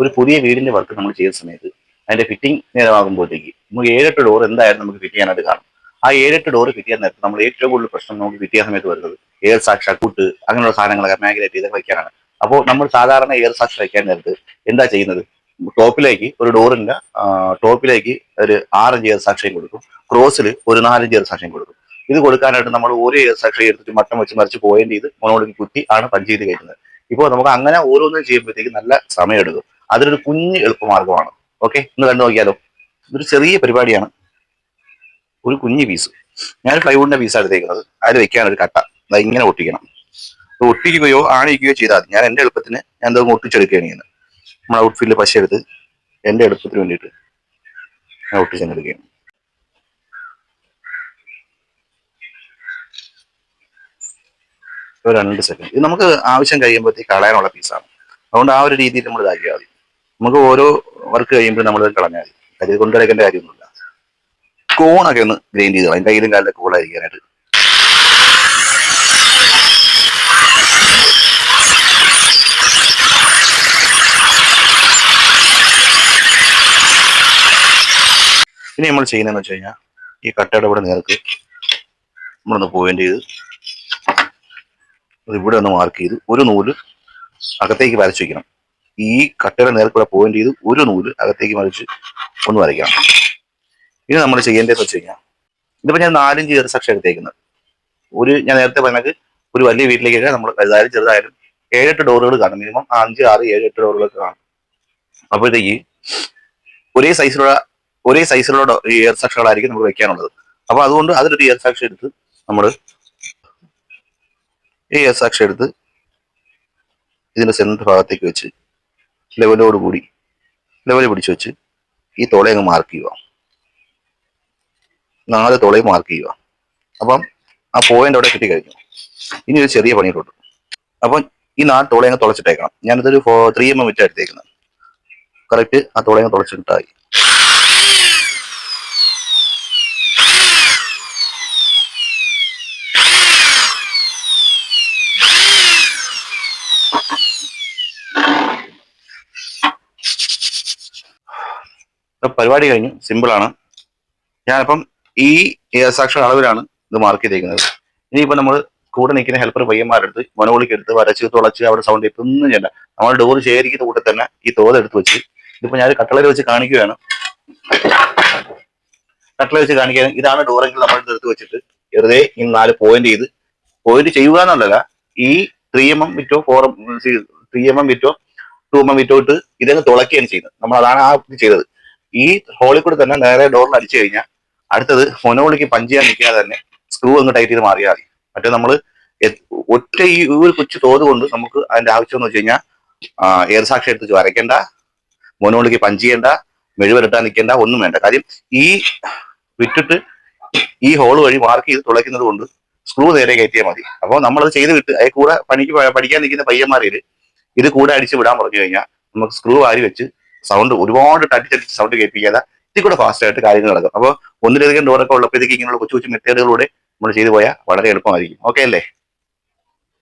ഒരു പുതിയ വീടിന്റെ വർക്ക് നമ്മൾ ചെയ്യുന്ന സമയത്ത് അതിന്റെ ഫിറ്റിംഗ് നേരമാകുമ്പോഴത്തേക്ക് നമുക്ക് ഏഴെട്ട് ഡോർ എന്തായാലും നമുക്ക് ഫിറ്റ് ചെയ്യാനായിട്ട് കാണും. ആ ഏഴെട്ട് ഡോർ ഫിറ്റ് ചെയ്യാൻ നേരത്തെ നമ്മൾ ഏറ്റവും കൂടുതൽ പ്രശ്നം നമുക്ക് ഫിറ്റ് ചെയ്യാൻ സമയത്ത് വരുന്നത് എയർ സാക്ഷ കൂട്ട് അങ്ങനെയുള്ള സാധനങ്ങളൊക്കെ മാഗ്നേറ്റ് ചെയ്ത് വയ്ക്കാനാണ് അപ്പോൾ നമ്മൾ സാധാരണ എയർ സാക്ഷ വയ്ക്കാൻ നേരത്ത് എന്താ ചെയ്യുന്നത്? ടോപ്പിലേക്ക് ഒരു ഡോറിന്റെ ടോപ്പിലേക്ക് ഒരു ആറഞ്ച് എയർ സാക്ഷയും കൊടുക്കും. ക്രോസിൽ ഒരു നാലഞ്ച് എയർ സാക്ഷയും കൊടുക്കും. ഇത് കൊടുക്കാനായിട്ട് നമ്മൾ ഓരോ എയർ സാക്ഷ എടുത്തിട്ട് മട്ടം വെച്ച് മറിച്ച് പോയിന്റ് ചെയ്ത് മോണോളിക്ക് കുത്തി ആണ് പഞ്ച് ചെയ്ത് കയറ്റുന്നത്. ഇപ്പോൾ നമുക്ക് അങ്ങനെ ഓരോന്നും ചെയ്യുമ്പോഴത്തേക്ക് നല്ല സമയം എടുക്കും അതിലൊരു കുഞ്ഞ് എളുപ്പമാർഗമാണ്. ഓക്കെ ഒന്ന് കണ്ടു നോക്കിയാലോ? ഇതൊരു ചെറിയ പരിപാടിയാണ്. ഒരു കുഞ്ഞ് പീസ് ഞാൻ ഫ്ലൈവുഡിന്റെ പീസാണ് എടുത്തേക്കുന്നത്. അതിൽ വെക്കാൻ ഒരു കട്ട. അത് ഇങ്ങനെ ഒട്ടിക്കണം. അത് ഒട്ടിക്കുകയോ ആണിക്കുകയോ ചെയ്താൽ ഞാൻ എന്റെ എളുപ്പത്തിന് ഞാൻ എന്തെങ്കിലും ഒട്ടിച്ചെടുക്കുകയാണ് ചെയ്യുന്നത്. നമ്മൾ ഔട്ട്ഫീൽഡ് പശ എടുത്ത് എന്റെ എളുപ്പത്തിന് വേണ്ടിയിട്ട് ഞാൻ ഒട്ടിച്ചെടുക്കുകയാണ് ഒരു രണ്ട് സെക്കൻഡ് ഇത് നമുക്ക് ആവശ്യം കഴിയുമ്പോഴത്തേക്ക് കളയാനുള്ള പീസാണ് അതുകൊണ്ട് ആ ഒരു രീതിയിൽ നമ്മൾ ഇതാക്കിയാൽ മതി. നമുക്ക് ഓരോ വർക്ക് കഴിയുമ്പോഴും നമ്മൾ കളഞ്ഞാൽ മതി. കരുതി കൊണ്ടുവരേണ്ട കാര്യമൊന്നുമില്ല. കോണൊക്കെ ഒന്ന് ഗ്രൈൻഡ് ചെയ്ത് കളയും കയ്യിലും കാലിലൊക്കെ കൂളായിരിക്കാനായിട്ട് ഇനി നമ്മൾ ചെയ്യുന്നതെന്ന് വെച്ച് കഴിഞ്ഞാൽ ഈ കട്ടയുടെ ഇവിടെ നേർക്ക് നമ്മളൊന്ന് പോയിന്റ് ചെയ്ത് അത് ഇവിടെ ഒന്ന് മാർക്ക് ചെയ്ത് ഒരു നൂൽ അകത്തേക്ക് വരച്ച് വെക്കണം. ഈ കട്ടയുടെ നേർക്കൂടെ പോയിന്റ് ചെയ്ത് ഒരു നൂൽ അകത്തേക്ക് മറിച്ച് ഒന്ന് വരയ്ക്കണം. ഇനി നമ്മൾ ചെയ്യേണ്ടതെന്ന് വെച്ച് കഴിഞ്ഞാൽ ഇതിപ്പോൾ ഞാൻ നാലഞ്ച് ചെറു സെക്ഷൻ എടുത്തേക്കുന്നത്. ഒരു ഞാൻ നേരത്തെ പറഞ്ഞത് ഒരു വലിയ വീട്ടിലേക്കൊക്കെ നമ്മൾ വലുതായാലും ചെറുതായാലും ഏഴെട്ട് ഡോറുകൾ കാണും. മിനിമം അഞ്ച് ആറ് ഏഴ് എട്ട് ഡോറുകളൊക്കെ കാണും. അപ്പോഴത്തേക്ക് ഒരേ സൈസിലുള്ള ഒരേ സൈസിലുള്ള എയർ സെക്ഷനുകളായിരിക്കും നമുക്ക് വെക്കാനുള്ളത്. അപ്പൊ അതുകൊണ്ട് അതിലൊരു എയർ സെക്ഷൻ എടുത്ത് നമ്മൾ ഈ എസ് അക്ഷ എടുത്ത് ഇതിന്റെ സെന്റർ ഭാഗത്തേക്ക് വെച്ച് ലെവലോട് കൂടി ലെവൽ പിടിച്ചു വെച്ച് ഈ തോളെ അങ്ങ് മാർക്ക് ചെയ്യുക. നാല് തോളയും മാർക്ക് ചെയ്യുക. അപ്പം ആ പോയിന്റ് അവിടെ കിട്ടിക്കഴിഞ്ഞു. ഇനി ഒരു ചെറിയ പണിയിട്ടുണ്ട് അപ്പം ഈ നാല് തോളെ അങ്ങ് തുളച്ചിട്ടേക്കണം. ഞാനിതൊരു ത്രീ എം എം വിറ്റാണ് എടുത്തേക്കുന്നത്. കറക്റ്റ് ആ തോളെ അങ്ങ് തുളച്ചിട്ടായി. പരിപാടി കഴിഞ്ഞു. സിമ്പിളാണ് ഞാനിപ്പം ഈ സാക്ഷര അളവിലാണ് ഇത് മാർക്ക് ചെയ്തേക്കുന്നത്. ഇനിയിപ്പോൾ നമ്മൾ കൂടെ നിൽക്കുന്ന ഹെൽപ്പർ പയ്യന്മാരെടുത്ത് മനോളിക്ക് എടുത്ത് വരച്ച് തുളച്ച് അവിടെ സൗണ്ട് ഇപ്പം ഒന്നും ചെയ്യണ്ട. നമ്മൾ ഡോർ ശേഖരിക്കുന്ന കൂടെ തന്നെ ഈ തോത് എടുത്ത് വെച്ച് ഇതിപ്പോൾ ഞാൻ കട്ടളയിൽ വെച്ച് കാണിക്കുകയാണ്. കട്ടള വെച്ച് കാണിക്കാൻ ഇതാണ് ഡോറെങ്കിൽ നമ്മൾ എടുത്ത് വെച്ചിട്ട് വെറുതെ ഈ നാല് പോയിന്റ് ചെയ്ത് പോയിന്റ് ചെയ്യുക എന്നുള്ളതല്ല ഈ three M M വിറ്റോ four M three M M വിറ്റോ two M M വിറ്റോ ഇട്ട് ഇതങ്ങ് തുളക്കുകയാണ് ചെയ്യുന്നത്. നമ്മൾ അതാണ് ആ ചെയ്തത്. ഈ ഹോളിൽ കൂടെ തന്നെ നേരെ ഡോറിൽ അടിച്ചു കഴിഞ്ഞാൽ അടുത്തത് ഫോനോളിക്ക് പഞ്ച് ചെയ്യാൻ നിൽക്കാതെ തന്നെ സ്ക്രൂ അങ്ങ് ടൈറ്റ് ചെയ്ത് മാറിയാൽ മതി. മറ്റേ നമ്മൾ ഒറ്റ ഈ ഒരു കൊച്ചു തോത് കൊണ്ട് നമുക്ക് അതിന്റെ ആവശ്യം എന്ന് വെച്ച് കഴിഞ്ഞാൽ എയർ സാക്ഷി എടുത്ത് വരയ്ക്കേണ്ട മോനോളിക്ക് പഞ്ച് ചെയ്യേണ്ട മെഴുവരട്ടാൻ നിൽക്കേണ്ട ഒന്നും വേണ്ട. കാര്യം ഈ വിട്ടിട്ട് ഈ ഹോൾ വഴി മാർക്ക് ചെയ്ത് തുളയ്ക്കുന്നത് കൊണ്ട് സ്ക്രൂ നേരെ കയറ്റിയാൽ മതി. അപ്പോൾ നമ്മളത് ചെയ്ത് വിട്ട് അതിൽ കൂടെ പണിക്ക് പഠിക്കാൻ നിൽക്കുന്ന പയ്യന്മാരിൽ ഇത് കൂടെ അടിച്ച് വിടാൻ പറഞ്ഞു കഴിഞ്ഞാൽ നമുക്ക് സ്ക്രൂ വാരി വെച്ച് സൗണ്ട് ഒരുപാട് തട്ടിച്ചടിച്ച് സൗണ്ട് കേൾപ്പിക്കാതെ ഇതിൽ കൂടെ ഫാസ്റ്റ് ആയിട്ട് കാര്യങ്ങൾ നടക്കും. അപ്പോൾ ഒന്നിലധികം ഡോറൊക്കെ ഉള്ളപ്പോഴത്തേക്ക് ഇങ്ങനെയുള്ള കൊച്ചു കൊച്ചു മെത്തേഡുകളിലൂടെ നമ്മൾ ചെയ്തു പോയാൽ വളരെ എളുപ്പമായിരിക്കും. ഓക്കെ അല്ലേ?